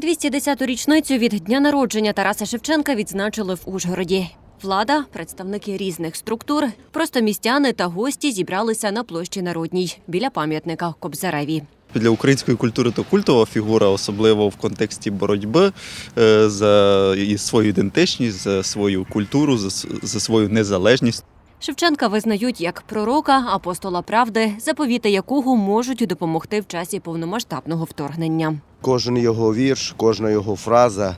210-ту річницю від дня народження Тараса Шевченка відзначили в Ужгороді. Влада, представники різних структур, просто містяни та гості зібралися на площі Народній біля пам'ятника Кобзареві. Для української культури то культова фігура, особливо в контексті боротьби е, за свою ідентичність, за свою культуру, за, за свою незалежність. Шевченка визнають як пророка, апостола правди, заповіти якого можуть допомогти в часі повномасштабного вторгнення. Кожен його вірш, кожна його фраза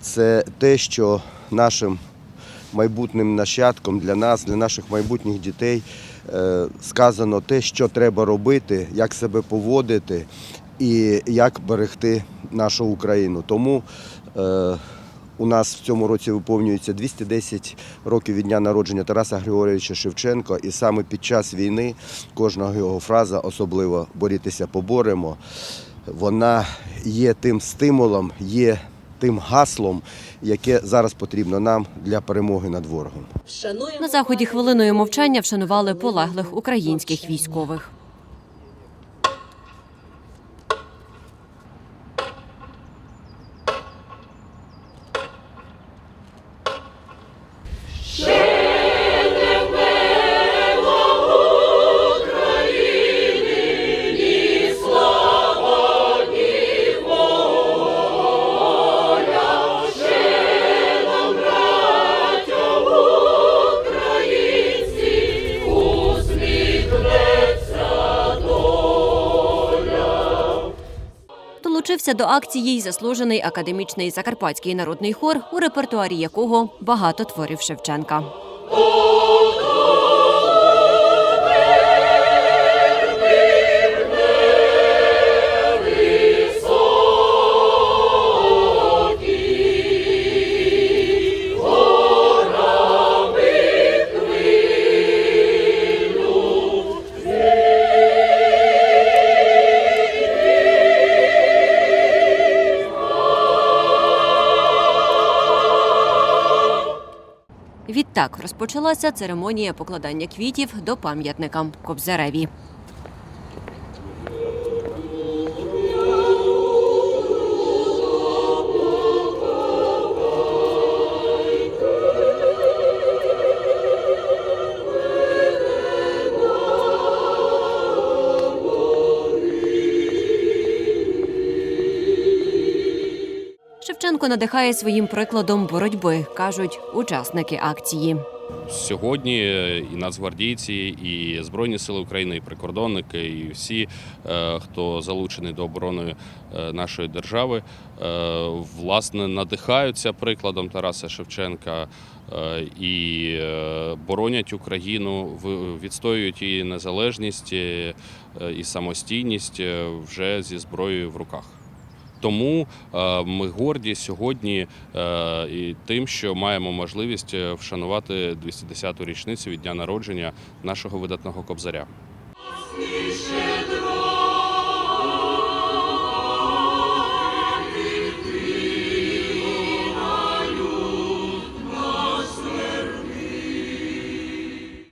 це те, що нашим майбутнім нащадкам для нас, для наших майбутніх дітей е, сказано те, що треба робити, як себе поводити і як берегти нашу Україну. Тому е, у нас в цьому році виповнюється 210 років від дня народження Тараса Григорьовича Шевченка, і саме під час війни кожна його фраза, особливо борітися поборемо, вона є тим стимулом, є тим гаслом, яке зараз потрібно нам для перемоги над ворогом. На заході хвилиною мовчання вшанували полеглих українських військових. Долучився до акції й заслужений академічний закарпатський народний хор, у репертуарі якого багато творів Шевченка. Відтак розпочалася церемонія покладання квітів до пам'ятника Кобзареві. Шевченко надихає своїм прикладом боротьби, кажуть учасники акції. Сьогодні і нацгвардійці, і Збройні Сили України, і прикордонники, і всі, е, хто залучений до оборони е, нашої держави, е, власне надихаються прикладом Тараса Шевченка е, і е, боронять Україну, відстоюють її незалежність е, і самостійність е, вже зі зброєю в руках. Тому е, ми горді сьогодні е, і тим, що маємо можливість е, вшанувати 210-ту річницю від дня народження нашого видатного кобзаря.